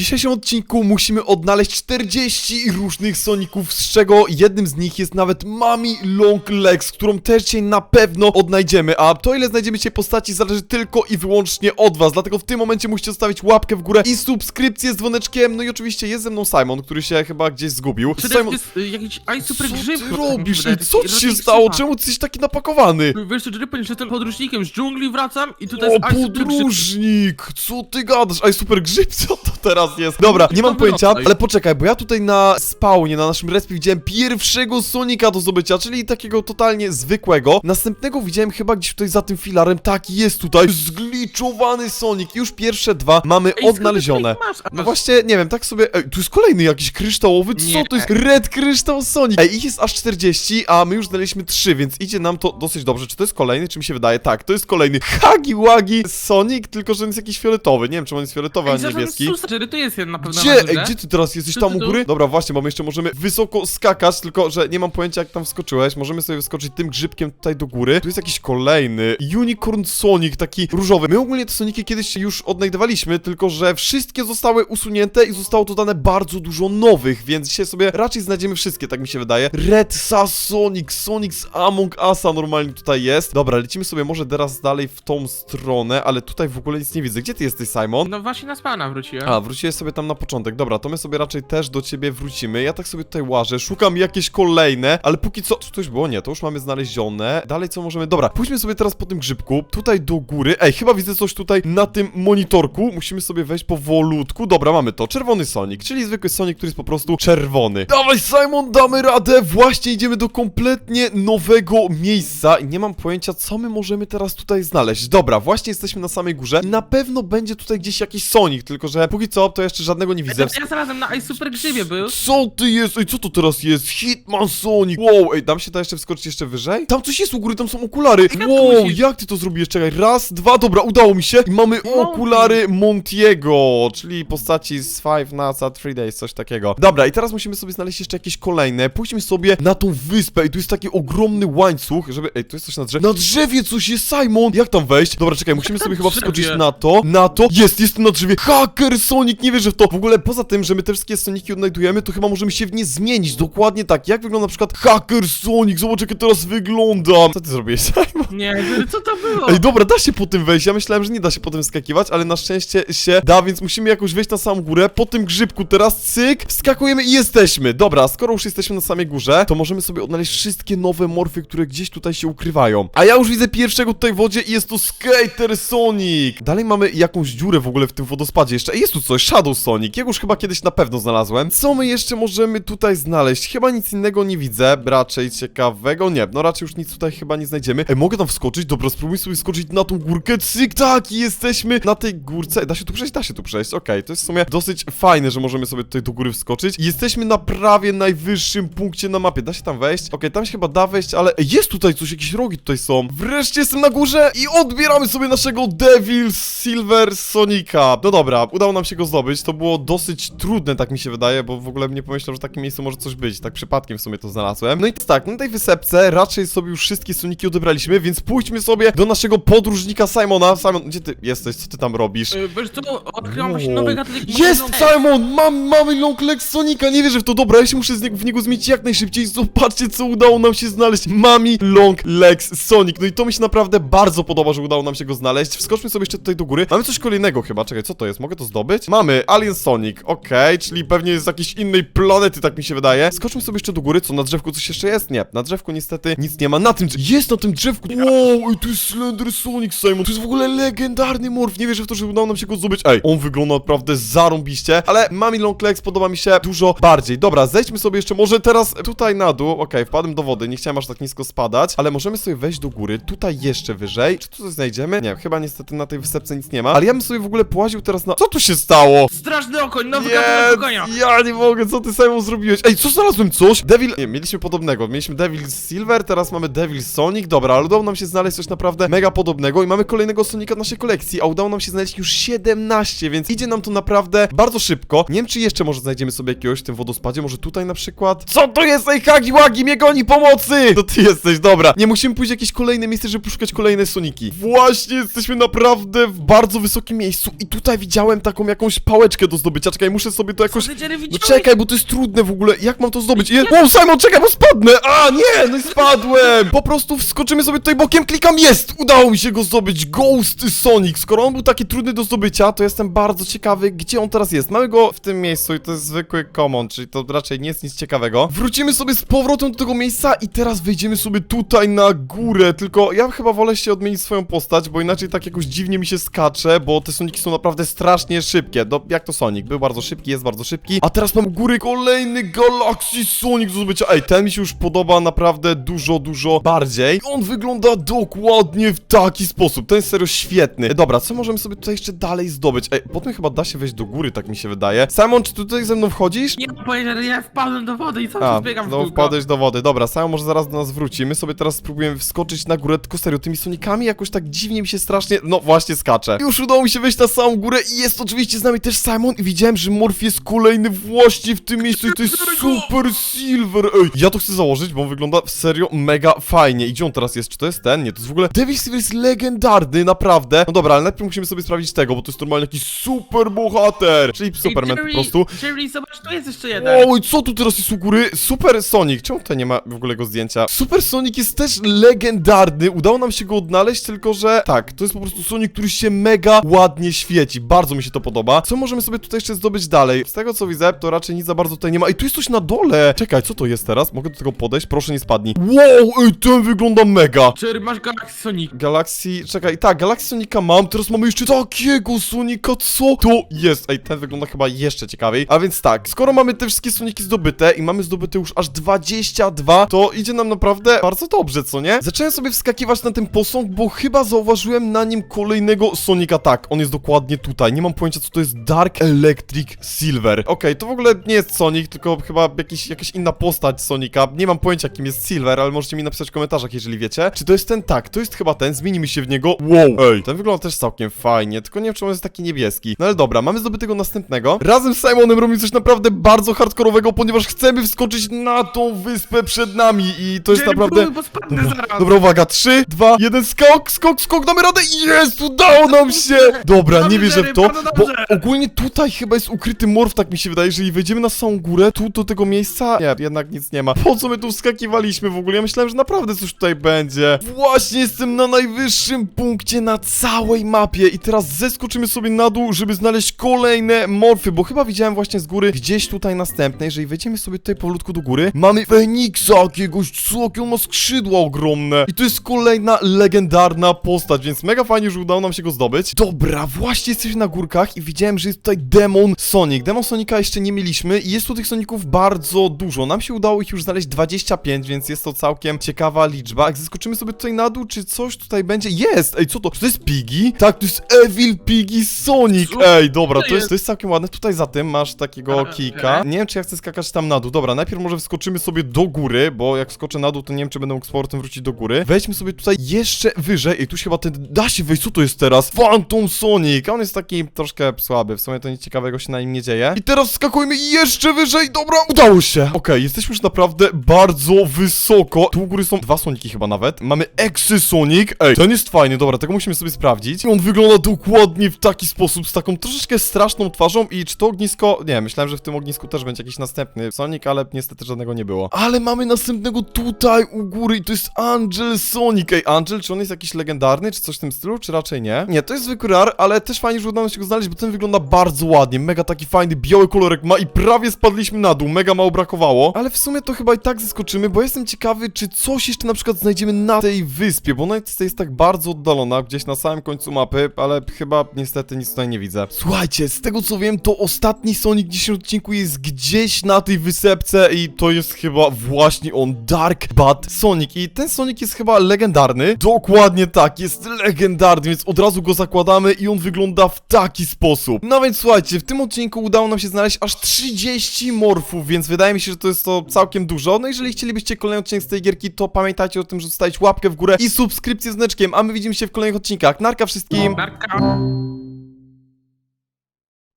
dzisiejszym odcinku musimy odnaleźć 40 różnych Soników, z czego jednym z nich jest nawet Mami Long Legs, którą też dzisiaj na pewno odnajdziemy, a to ile znajdziemy dzisiaj postaci zależy tylko i wyłącznie od was, dlatego w tym momencie musicie zostawić łapkę w górę i subskrypcję z dzwoneczkiem, no i oczywiście jest ze mną Simon, który się chyba gdzieś zgubił. Czy Simon, to jest y, jakiś aj super co grzyb? ty tak robisz? Ej, co ci się stało? Czemu ty jesteś taki napakowany? Wiesz co, Jerry, ponieważ jestem podróżnikiem z dżungli, wracam i tutaj O, jest aj super grzyb. podróżnik! Co ty gadasz? Aj, super grzyb, co to teraz jest? Dobra, nie mam pojęcia, ale poczekaj, bo ja tutaj na spawnie, na naszym respie widziałem pierwszego Sonika do zdobycia, czyli takiego totalnie zwykłego. Następnego widziałem chyba gdzieś tutaj za tym filarem, tak, jest tutaj, zgliczowany Sonic. Już pierwsze dwa mamy Ej, skąd ty odnalezione. Masz? No właśnie, nie wiem, tak sobie. Ej, tu jest kolejny jakiś kryształowy. Co Nie. to jest? Red kryształ Sonic. Ej, ich jest aż 40, a my już znaleźliśmy 3, więc idzie nam to dosyć dobrze. Czy to jest kolejny? Czy mi się wydaje? Tak, to jest kolejny Hagi Wagi Sonic, tylko że on jest jakiś fioletowy. Nie wiem, czy on jest fioletowy, a nie niebieski. Jerry, tu jest jeden na pewno Gdzie? na Ej, górze. gdzie ty teraz jesteś? Tu, Tam u tu. góry? Dobra, właśnie, bo my jeszcze możemy wysoko skakać, tylko że nie mam pojęcia jak tam wskoczyłeś. Możemy sobie wskoczyć tym grzybkiem tutaj do góry. Tu jest jakiś kolejny. Unicorn Sonic, taki różowy. My ogólnie te Soniki kiedyś już odnajdywaliśmy, tylko że wszystkie zostały usunięte i zostało dodane bardzo dużo nowych, więc dzisiaj sobie raczej znajdziemy wszystkie, tak mi się wydaje. Red Sa Sonic, Sonic z Among Usa normalnie tutaj jest. Dobra, lecimy sobie może teraz dalej w tą stronę, ale tutaj w ogóle nic nie widzę. Gdzie ty jesteś, Simon? No właśnie na spawna wróciłem. A, wróciłeś sobie tam na początek. Dobra, to my sobie raczej też do ciebie wrócimy. Ja tak sobie tutaj łażę, szukam jakieś kolejne, ale póki co... Czy już było? Nie, to już mamy znalezione. Dalej co możemy... Dobra, pójdźmy sobie teraz po tym grzybku, tutaj do góry. Ej, chyba widzę coś tutaj na tym monitorku. Musimy sobie wejść powolutku. Dobra, mamy to. Czerwony Sonic, czyli zwykły Sonic, który jest po prostu czerwony. Dawaj, Simon, damy radę! Właśnie idziemy do kompletnie nowego miejsca i nie mam pojęcia, co my możemy teraz tutaj znaleźć. Dobra, właśnie jesteśmy na samej górze. Na pewno będzie tutaj gdzieś jakiś Sonic, tylko że póki co to jeszcze żadnego nie widzę. Ja znalazłem na super grzybie był. Co ty jest? Ej, co to teraz jest? Hitman Sonic! Wow, ej, dam się tam jeszcze wskoczyć jeszcze wyżej? Tam coś jest u góry, tam są okulary! Jak to Wow, musisz? jak ty to zrobiłeś? Czekaj, raz, dwa, dobra, udało mi się! I mamy okulary Montiego, czyli postaci z Five Nights at Three Days, coś takiego. Dobra, i teraz musimy sobie znaleźć jeszcze jakieś kolejne. Pójdźmy sobie na tą wyspę i tu jest taki ogromny łańcuch, żeby... Ej, tu jest coś na drzewie. Na drzewie coś jest, Simon! Jak tam wejść? Dobra, czekaj, musimy sobie chyba drzewie? wskoczyć na to, na to. Jest, jest na drzewie. Hacker Sonic, nie wierzę w to. W ogóle poza tym, że my te wszystkie Soniki odnajdujemy, to chyba możemy się w nie zmienić. Dokładnie tak. Jak wygląda na przykład Hacker Sonic? Zobacz, jak ja teraz wyglądam. Co ty zrobiłeś, Simon? Nie, co to było? Ej, dobra, da się po tym wejść. Ja myślałem, że nie da się po tym skakiwać, ale na szczęście się da, więc musimy jakoś wejść na samą górę. Po tym grzybku teraz cyk, wskakujemy i jesteśmy. Dobra, skoro już jesteśmy na samej górze, to możemy sobie odnaleźć wszystkie nowe morfy, które gdzieś tutaj się ukrywają. A ja już widzę pierwszego tutaj w wodzie i jest to Skater Sonic. Dalej mamy jakąś dziurę w ogóle w tym wodospadzie jeszcze. Ej, Jest tu coś, Shadow Sonic. Ja go już chyba kiedyś na pewno znalazłem. Co my jeszcze możemy tutaj znaleźć? Chyba nic innego nie widzę. Raczej ciekawego. Nie, no raczej już nic tutaj chyba nie znajdziemy. Ej, mogę tam wskoczyć? Dobra, spróbuj sobie skoczyć na tą górkę. Cyk, tak, jesteśmy na tej górce. Da się tu przejść? Da się tu przejść. Okej, to jest w sumie dosyć fajne, że możemy sobie tutaj do góry wskoczyć. Jesteśmy na prawie najwyższym punkcie na mapie. Da się tam wejść? Okej, tam się chyba da wejść, ale jest tutaj coś, jakieś rogi tutaj są. Wreszcie jestem na górze i odbieramy sobie naszego Devil Silver Sonika. No dobra, udało nam się go zdobyć. To było dosyć trudne, tak mi się wydaje, bo w ogóle nie pomyślał, że w takim miejscu może coś być. Tak przypadkiem w sumie to znalazłem. No i tak, na tej wysepce raczej sobie już wszystkie Soniki odebraliśmy, więc pójdźmy sobie do naszego podróżnika Simona. Simon, gdzie ty jesteś? Co ty tam robisz? Y, Wiesz co, odkryłam właśnie nowy gatunek Jest. Simon! Mam, mamy Long Leg Sonika! Nie wierzę w to, dobra, ja się muszę z niego, w niego zmienić jak najszybciej. Zobaczcie, co udało nam się znaleźć. Mami Long Legs Sonic. No i to mi się naprawdę bardzo podoba, że udało nam się go znaleźć. Wskoczmy sobie jeszcze tutaj do góry. Mamy coś kolejnego chyba, czekaj, co to jest? Mogę to zdobyć? Mamy Alien Sonic, okej, czyli pewnie jest z jakiejś innej planety, tak mi się wydaje. Skoczmy sobie jeszcze do góry, co na drzewku coś jeszcze jest? Nie, na drzewku niestety nic nie ma. Na tym, jest na tym drzewku. Wow, ej, to jest Slender Sonic, Simon. To jest w ogóle legendarny morf. Nie wierzę w to, że udało nam się go zdobyć. Ej, on wygląda naprawdę zarąbiście, ale Mami Long Legs podoba mi się dużo bardziej. Dobra, zejdźmy sobie jeszcze może teraz tutaj na dół. Okej, wpadłem do wody, nie chciałem aż tak nisko spadać, ale możemy sobie wejść do góry, tutaj jeszcze wyżej. Czy tu coś znajdziemy? Nie, chyba niestety na tej wysepce nic nie ma, ale ja bym sobie w ogóle połaził teraz na... Co tu się stało? Straszny okoń, nowy gatunek okonia. ja nie mogę, co ty Simon zrobiłeś? Ej, co znalazłem coś? Devil... Nie, mieliśmy podobnego, mieliśmy Devil Silver, teraz mamy Devil Sonic, dobra, ale udało nam się znaleźć coś naprawdę mega podobnego i mamy kolejnego Sonika w naszej kolekcji, a udało nam się znaleźć już 17, więc idzie nam to naprawdę bardzo szybko. Nie wiem, czy jeszcze może znajdziemy sobie jakiegoś w tym wodospadzie, może tutaj na przykład? Co to jest? Ej, Hagi Wagi, mnie goni pomocy! To ty jesteś, dobra. Nie, musimy pójść w jakieś kolejne miejsce, żeby poszukać kolejne Soniki. Właśnie, jesteśmy naprawdę w bardzo wysokim miejscu i tutaj widziałem taką jakąś pałeczkę do zdobycia. Czekaj, muszę sobie to jakoś... Co ty, Jerry, No widziałeś? czekaj, bo to jest trudne w ogóle. Jak mam to zdobyć? Je... Wow, Simon, czekaj, bo spadnę! A, nie, no i spadłem! Po prostu wskoczymy sobie tutaj bokiem, klikam, jest! Udało mi się go zdobyć. Ghost Sonic. Skoro on był taki trudny do zdobycia, to jestem bardzo ciekawy, gdzie on teraz jest. Mamy go w tym miejscu i to jest zwykły common, czyli to raczej nie jest nic ciekawego. Wrócimy sobie z powrotem do tego miejsca i teraz wejdziemy sobie tutaj na górę. Tylko ja chyba wolę się odmienić swoją postać, bo inaczej tak jakoś dziwnie mi się skacze, bo te Soniki są naprawdę strasznie szybkie. Do, jak to Sonic? Był bardzo szybki, jest bardzo szybki. A teraz mam góry kolejny Galaxy Sonic do zdobycia. Ej, ten mi się już podoba naprawdę dużo, dużo bardziej. On wygląda dokładnie w taki sposób. Ten jest serio świetny. E, Dobra, co możemy sobie tutaj jeszcze dalej zdobyć? Ej, potem chyba da się wejść do góry, tak mi się wydaje. Simon, czy tutaj ze mną wchodzisz? Nie że ja wpadłem do wody i cały czas biegam w no kółko. wpadłeś do wody. Dobra, Simon może zaraz do nas wróci. My sobie teraz spróbujemy wskoczyć na górę, tylko serio, tymi sonikami jakoś tak dziwnie mi się strasznie... No właśnie skacze. Już udało mi się wejść na samą górę i jest oczywiście z nami też Simon i widziałem, że Morph jest kolejny właśnie w tym miejscu i to jest Super Silver. Ej, ja to chcę założyć, bo on wygląda serio mega fajnie. I gdzie on teraz jest? Czy to jest ten? Nie, to jest w ogóle... Devil Silver jest legendarny, naprawdę. No dobra, ale najpierw musimy sobie sprawdzić tego, bo to jest normalnie jakiś super bohater. Czyli Superman po Jerry, prostu. Jerry, zobacz, tu jest jeszcze jeden. Oj, co tu teraz jest u góry? Super Sonic. Czemu tutaj nie ma w ogóle jego zdjęcia? Super Sonic jest też legendarny. Udało nam się go odnaleźć, tylko że tak, to jest po prostu Sonic, który się mega ładnie świeci. Bardzo mi się to podoba. Co możemy sobie tutaj jeszcze zdobyć dalej? Z tego co widzę, to raczej nic za bardzo tutaj nie ma. I tu jest coś na dole. Czekaj, co to jest teraz? Mogę do tego podejść? Proszę, nie spadnij. Wow, ej, ten wygląda mega. Jerry, masz Galaxy Sonic. Galaxy, czekaj, tak, Galaxy Sonika mam, teraz mamy jeszcze takiego Sonika, co to jest? Ej, ten wygląda chyba jeszcze ciekawiej, a więc tak, skoro mamy te wszystkie Soniki zdobyte i mamy zdobyte już aż 22, to idzie nam naprawdę bardzo dobrze, co nie? Zacząłem sobie wskakiwać na ten posąg, bo chyba zauważyłem na nim kolejnego Sonika, tak, on jest dokładnie tutaj, nie mam pojęcia, co to jest Dark Electric Silver. Okej, to w ogóle nie jest Sonic, tylko chyba jakiś, jakaś inna postać Sonika, nie mam pojęcia, kim jest Silver, ale możecie mi napisać w komentarzach, jeżeli wiecie. Czy to jest ten? Tak, to jest chyba ten, zmienimy się w niego. Wow, ej, ten wygląda też całkiem fajnie, tylko nie wiem, czy on jest taki niebieski. No ale dobra, mamy zdobytego następnego. Razem z Simonem robimy coś naprawdę bardzo hardkorowego, ponieważ chcemy wskoczyć na tą wyspę przed nami i to jest naprawdę... bo spadnę Dobra, zaraz. dobra, uwaga, 3, 2, 1, skok, skok, skok, damy radę jest, udało nam się! Dobra, nie Dobrze, wierzę w Jerry, to, bardzo bo dobrze. Ogólnie tutaj chyba jest ukryty morf, tak mi się wydaje, jeżeli wejdziemy na samą górę, tu do tego miejsca, nie, jednak nic nie ma. Po co my tu wskakiwaliśmy w ogóle? Ja myślałem, że naprawdę coś tutaj będzie. Właśnie jestem na najwyższym punkcie na całej mapie i teraz zeskoczymy sobie na dół, żeby znaleźć kolejne morfy, bo chyba widziałem właśnie z góry gdzieś tutaj następne, jeżeli wejdziemy sobie tutaj powolutku do góry, mamy Feniksa jakiegoś, co, jakie on ma skrzydła ogromne i to jest kolejna legendarna postać, więc mega fajnie, że udało nam się go zdobyć. Dobra, właśnie jesteśmy na górkach i widziałem, że jest tutaj Demon Sonic. Demon Sonika jeszcze nie mieliśmy i jest tu tych Soników bardzo dużo. Nam się udało ich już znaleźć 25, więc jest to całkiem ciekawa liczba. Jak zeskoczymy sobie tutaj na dół, czy coś tutaj będzie? Jest! Ej, co to? Czy to jest Piggy? Tak, to jest Evil Piggy Sonic! Co Ej, dobra, to jest, to jest całkiem ładne. Tutaj za tym masz takiego Okej. kika. Nie wiem, czy ja chcę skakać tam na dół. Dobra, najpierw może wskoczymy sobie do góry, bo jak skoczę na dół, to nie wiem, czy będę mógł z powrotem wrócić do góry. Wejdźmy sobie tutaj jeszcze wyżej. Ej, tu się chyba ten... Da się wejść, co to jest teraz? Phantom Sonic! A on jest taki troszkę słaby. W sumie to nic ciekawego się na nim nie dzieje. I teraz skakujemy jeszcze wyżej. Dobra, udało się! Okej, jesteśmy już naprawdę bardzo wysoko. Tu u góry są dwa Soniki chyba nawet. Mamy Exy Sonic. Ej, ten jest fajny, dobra, tego musimy sobie sprawdzić. I on wygląda dokładnie w taki sposób, z taką troszeczkę straszną twarzą i czy to ognisko... Nie, myślałem, że w tym ognisku też będzie jakiś następny Sonic, ale niestety żadnego nie było. Ale mamy następnego tutaj u góry i to jest Angel Sonic. Ej, Angel, czy on jest jakiś legendarny, czy coś w tym stylu, czy raczej nie? Nie, to jest zwykły rar, ale też fajnie, że udało się go znaleźć, bo ten wygląda bardzo ładnie. Mega taki fajny, biały kolorek ma i prawie spadliśmy na dół, mega mało brakowało. Ale w sumie to chyba i tak zeskoczymy, bo jestem ciekawy, czy coś jeszcze na przykład znajdziemy na tej wyspie, bo ona jest, tak bardzo oddalona, gdzieś na samym końcu mapy, ale chyba niestety nic tutaj nie widzę. Słuchajcie, z tego co wiem, to ostatni Sonic w dzisiejszym odcinku jest gdzieś na tej wysepce i to jest chyba właśnie on, Dark Bad Sonic. I ten Sonic jest chyba legendarny. Dokładnie tak, jest legendarny, więc od razu go zakładamy i on wygląda w taki sposób. No więc słuchajcie, w tym odcinku udało nam się znaleźć aż 30 morfów, więc wydaje mi się, że to jest to całkiem dużo. No jeżeli chcielibyście kolejny odcinek z tej gierki, to pamiętajcie o tym, że zostawić łapkę w górę i subskrypcję z znaczkiem, a my widzimy się w kolejnych odcinkach. Narka wszystkim! Narka.